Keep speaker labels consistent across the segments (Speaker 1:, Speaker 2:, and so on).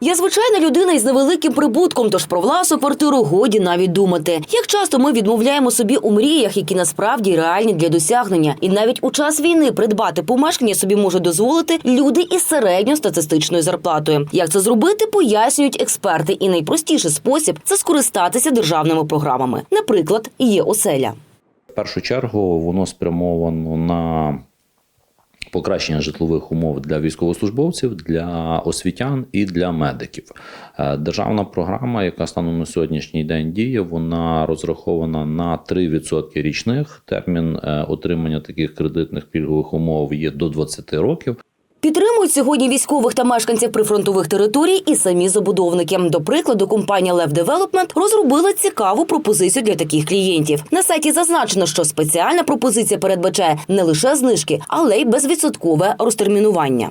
Speaker 1: Я звичайна людина із невеликим прибутком, тож про власну квартиру годі навіть думати. Як часто ми відмовляємо собі у мріях, які насправді реальні для досягнення, і навіть у час війни придбати помешкання собі можуть дозволити люди із середньостатистичною зарплатою. Як це зробити, пояснюють експерти. І найпростіший спосіб це скористатися державними програмами. Наприклад, є оселя.
Speaker 2: В першу чергу воно спрямовано на покращення житлових умов для військовослужбовців, для освітян і для медиків. Е, Державна програма, яка станом на сьогоднішній день діє, вона розрахована на 3% річних. Термін е, отримання таких кредитних пільгових умов є до 20 років.
Speaker 1: Підтримують сьогодні військових та мешканців прифронтових територій і самі забудовники. До прикладу, компанія Лев Девелопмент розробила цікаву пропозицію для таких клієнтів. На сайті зазначено, що спеціальна пропозиція передбачає не лише знижки, але й безвідсоткове розтермінування.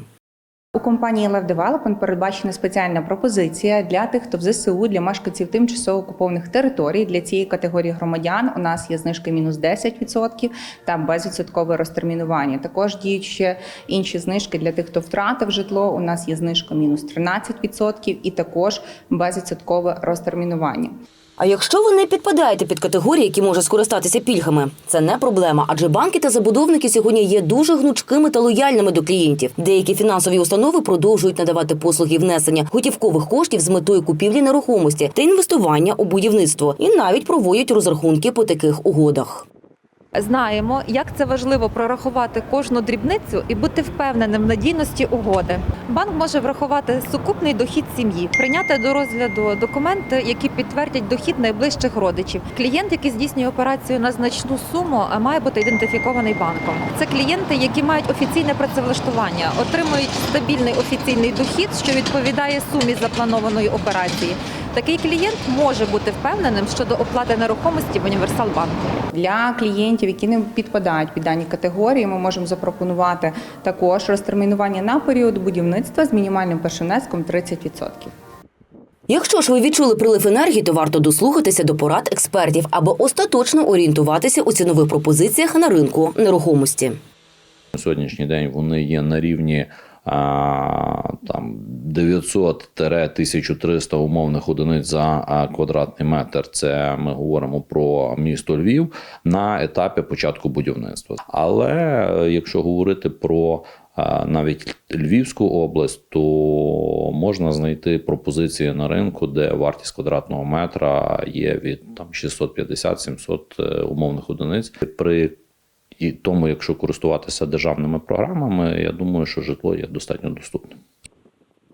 Speaker 3: У компанії Lev Development передбачена спеціальна пропозиція для тих, хто в ЗСУ, для мешканців тимчасово окупованих територій. Для цієї категорії громадян у нас є знижка мінус 10% та безвідсоткове розтермінування. Також діють ще інші знижки для тих, хто втратив житло. У нас є знижка мінус 13% і також безвідсоткове розтермінування.
Speaker 1: А якщо ви не підпадаєте під категорії, які можуть скористатися пільгами, це не проблема, адже банки та забудовники сьогодні є дуже гнучкими та лояльними до клієнтів. Деякі фінансові установи продовжують надавати послуги внесення готівкових коштів з метою купівлі нерухомості та інвестування у будівництво, і навіть проводять розрахунки по таких угодах.
Speaker 4: Знаємо, як це важливо прорахувати кожну дрібницю і бути впевненим в надійності угоди. Банк може врахувати сукупний дохід сім'ї, прийняти до розгляду документи, які підтвердять дохід найближчих родичів. Клієнт, який здійснює операцію на значну суму, має бути ідентифікований банком. Це клієнти, які мають офіційне працевлаштування, отримують стабільний офіційний дохід, що відповідає сумі запланованої операції. Такий клієнт може бути впевненим щодо оплати нерухомості в Універсалбанку.
Speaker 3: Для клієнтів, які не підпадають під дані категорії, ми можемо запропонувати також розтермінування на період будівництва з мінімальним першим внеском 30%.
Speaker 1: Якщо ж ви відчули прилив енергії, то варто дослухатися до порад експертів, аби остаточно орієнтуватися у цінових пропозиціях на ринку нерухомості.
Speaker 2: На сьогоднішній день вони є на рівні там 900-1300 умовних одиниць за квадратний метр. Це ми говоримо про місто Львів на етапі початку будівництва. Але е, якщо говорити про навіть Львівську область, то можна знайти пропозиції на ринку, де вартість квадратного метра є від там 650-700 е, умовних одиниць. При і тому, якщо користуватися державними програмами, я думаю, що житло є достатньо доступним.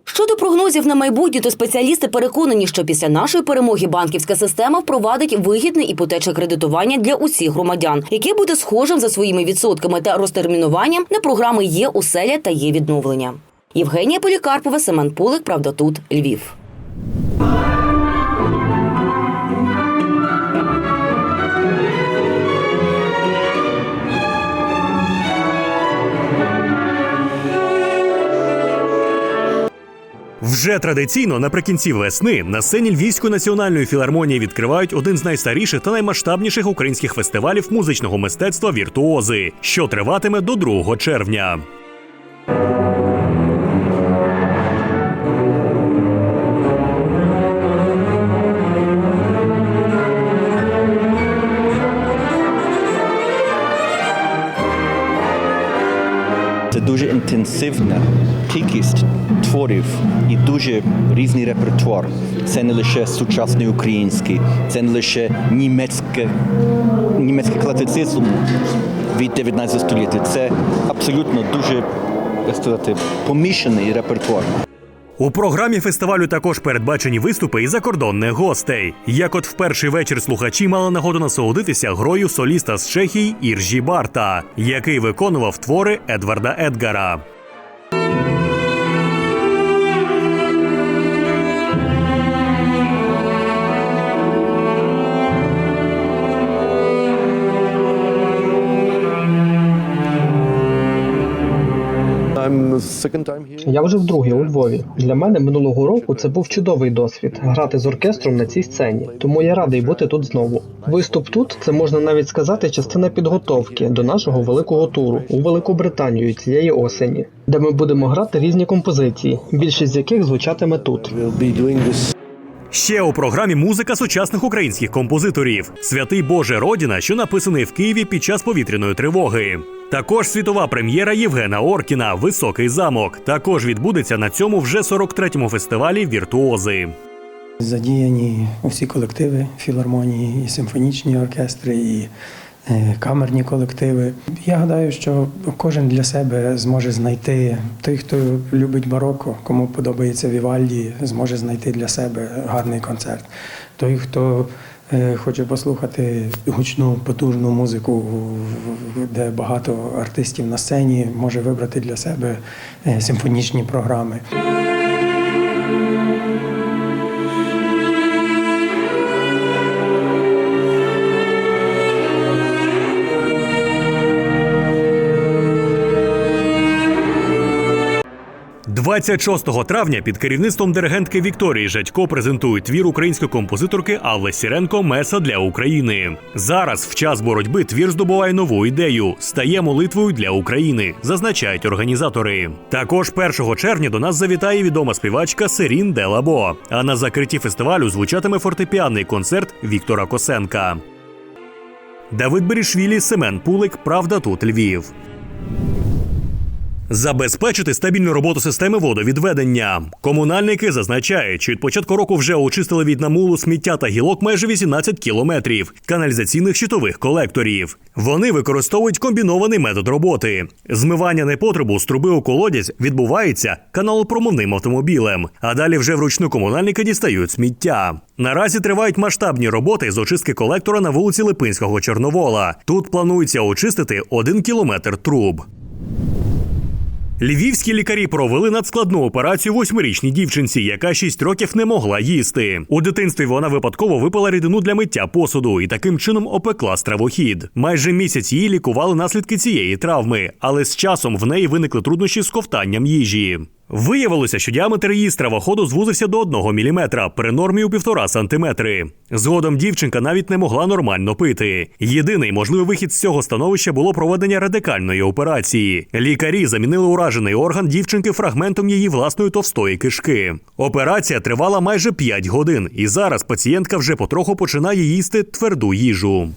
Speaker 1: Щодо прогнозів на майбутнє, то спеціалісти переконані, що після нашої перемоги банківська система впровадить вигідне іпотечне кредитування для усіх громадян, яке буде схожим за своїми відсотками та розтермінуванням на програми є оселя та є відновлення. Євгенія Полікарпова, Семен Пулик, правда тут Львів.
Speaker 5: Вже традиційно наприкінці весни на сцені Львівської національної філармонії відкривають один з найстаріших та наймасштабніших українських фестивалів музичного мистецтва Віртуози, що триватиме до 2 червня.
Speaker 6: Це дуже інтенсивна кількість творів і дуже різний репертуар. Це не лише сучасний український, це не лише німецьке, німецький класицизм від 19 століття. Це абсолютно дуже як сказати, помішаний репертуар.
Speaker 5: У програмі фестивалю також передбачені виступи і закордонних гостей. Як от в перший вечір слухачі мали нагоду насолодитися грою соліста з Чехії Іржі Барта, який виконував твори Едварда Едгара.
Speaker 7: Я вже вдруге у Львові. Для мене минулого року це був чудовий досвід грати з оркестром на цій сцені. Тому я радий бути тут знову. Виступ тут це можна навіть сказати частина підготовки до нашого великого туру у Велику Британію цієї осені, де ми будемо грати різні композиції, більшість з яких звучатиме тут.
Speaker 5: Ще у програмі музика сучасних українських композиторів Святий Боже Родіна, що написаний в Києві під час повітряної тривоги. Також світова прем'єра Євгена Оркіна Високий замок також відбудеться на цьому вже 43-му фестивалі Віртуози.
Speaker 8: Задіяні усі колективи філармонії, і симфонічні оркестри, і камерні колективи. Я гадаю, що кожен для себе зможе знайти той, хто любить бароко, кому подобається Вівальді, зможе знайти для себе гарний концерт. Той, хто е, хоче послухати гучну, потужну музику, де багато артистів на сцені, може вибрати для себе е, симфонічні програми.
Speaker 5: – 26 травня під керівництвом диригентки Вікторії Жадько презентують твір української композиторки Алли Сіренко Меса для України. Зараз, в час боротьби, твір здобуває нову ідею стає молитвою для України, зазначають організатори. Також 1 червня до нас завітає відома співачка Серін Делабо. А на закритті фестивалю звучатиме фортепіанний концерт Віктора Косенка. Давид Берішвілі, Семен Пулик. Правда, тут Львів. Забезпечити стабільну роботу системи водовідведення. Комунальники зазначають, що від початку року вже очистили від намулу сміття та гілок майже 18 кілометрів каналізаційних щитових колекторів. Вони використовують комбінований метод роботи. Змивання непотребу з труби у колодязь відбувається каналопромовним автомобілем, а далі вже вручну комунальники дістають сміття. Наразі тривають масштабні роботи з очистки колектора на вулиці Липинського Чорновола. Тут планується очистити один кілометр труб. Львівські лікарі провели надскладну операцію восьмирічній дівчинці, яка шість років не могла їсти. У дитинстві вона випадково випила рідину для миття посуду і таким чином опекла стравохід. Майже місяць її лікували наслідки цієї травми, але з часом в неї виникли труднощі з ковтанням їжі. Виявилося, що діаметр її стравоходу звузився до 1 мм, при нормі у 1,5 сантиметри. Згодом дівчинка навіть не могла нормально пити. Єдиний можливий вихід з цього становища було проведення радикальної операції. Лікарі замінили уражений орган дівчинки фрагментом її власної товстої кишки. Операція тривала майже 5 годин, і зараз пацієнтка вже потроху починає їсти тверду їжу.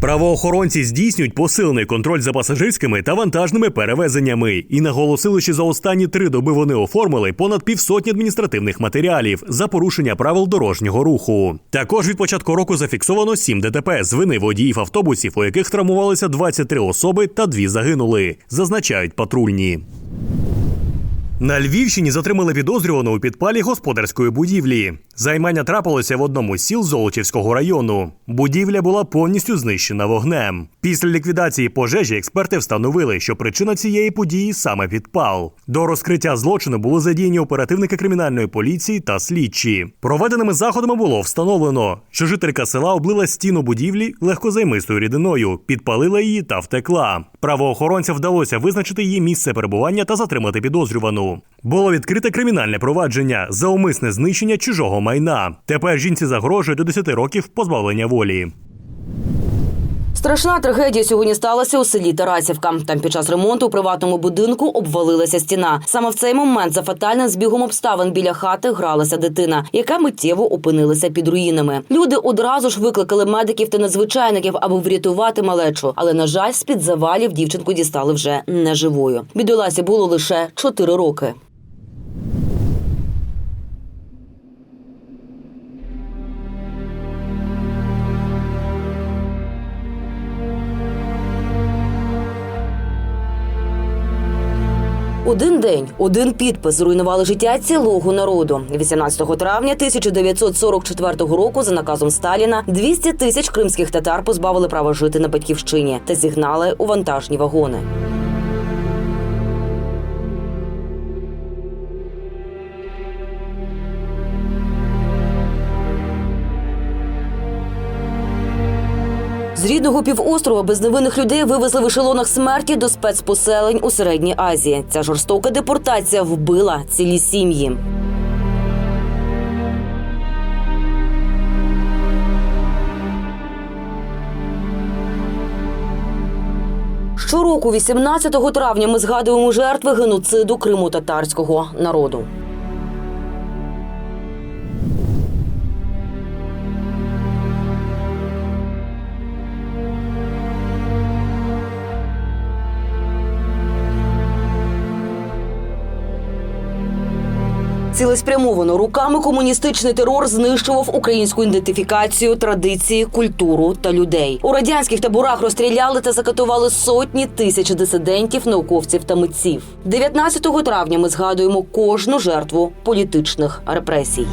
Speaker 5: Правоохоронці здійснюють посилений контроль за пасажирськими та вантажними перевезеннями і наголосили, що за останні три доби вони оформили понад півсотні адміністративних матеріалів за порушення правил дорожнього руху. Також від початку року зафіксовано 7 ДТП з вини водіїв автобусів, у яких травмувалися 23 особи та дві загинули, зазначають патрульні. На Львівщині затримали підозрюваного у підпалі господарської будівлі. Займання трапилося в одному з сіл Золочівського району. Будівля була повністю знищена вогнем. Після ліквідації пожежі експерти встановили, що причина цієї події саме підпал. До розкриття злочину були задіяні оперативники кримінальної поліції та слідчі. Проведеними заходами було встановлено, що жителька села облила стіну будівлі легкозаймистою рідиною, підпалила її та втекла. Правоохоронцям вдалося визначити її місце перебування та затримати підозрювану. Було відкрите кримінальне провадження за умисне знищення чужого майна. Тепер жінці загрожує до 10 років позбавлення волі.
Speaker 1: Страшна трагедія сьогодні сталася у селі Тарасівка. Там під час ремонту у приватному будинку обвалилася стіна. Саме в цей момент за фатальним збігом обставин біля хати гралася дитина, яка миттєво опинилася під руїнами. Люди одразу ж викликали медиків та надзвичайників, аби врятувати малечу. Але на жаль, з під завалів дівчинку дістали вже неживою. Бідоласі було лише 4 роки. Один день, один підпис зруйнували життя цілого народу. 18 травня 1944 року за наказом Сталіна 200 тисяч кримських татар позбавили права жити на батьківщині та зігнали у вантажні вагони. З рідного півострова безневинних людей вивезли в ешелонах смерті до спецпоселень у середній Азії. Ця жорстока депортація вбила цілі сім'ї. Щороку, 18 травня, ми згадуємо жертви геноциду криму-татарського народу. Цілеспрямовано руками комуністичний терор знищував українську ідентифікацію, традиції, культуру та людей. У радянських таборах розстріляли та закатували сотні тисяч дисидентів, науковців та митців. 19 травня ми згадуємо кожну жертву політичних репресій.